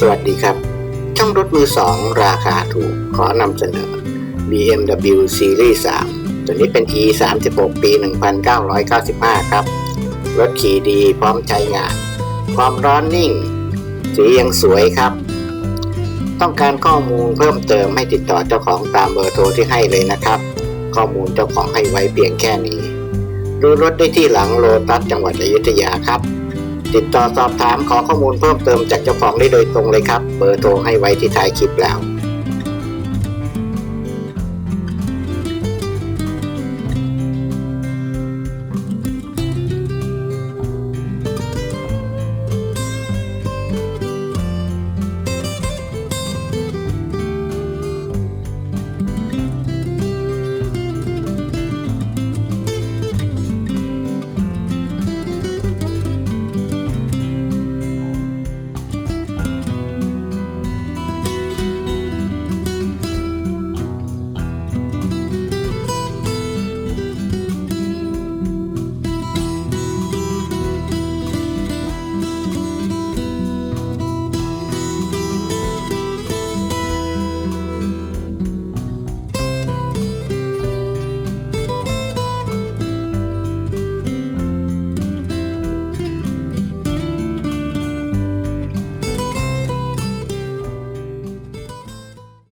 สวัสดีครับ ช่องรถมือสองราคาถูกขอนำเสนอ BMW Series 3 ตัวนี้เป็น E 3 6ปี 1995 ครับ รถขี่ดีพร้อมใช้งาน ความร้อนนิ่ง สียังสวยครับ ต้องการข้อมูลเพิ่มเติมให้ติดต่อเจ้าของตามเบอร์โทรที่ให้เลยนะครับ ข้อมูลเจ้าของให้ไว้เพียงแค่นี้ ดูรถได้ที่หลังโลตัสจังหวัดอยุธยาครับ ติดต่อสอบถามขอข้อมูลเพิ่มเติมจากเจ้าของได้โดยตรงเลยครับ เบอร์โทรให้ไว้ที่ท้ายคลิปแล้ว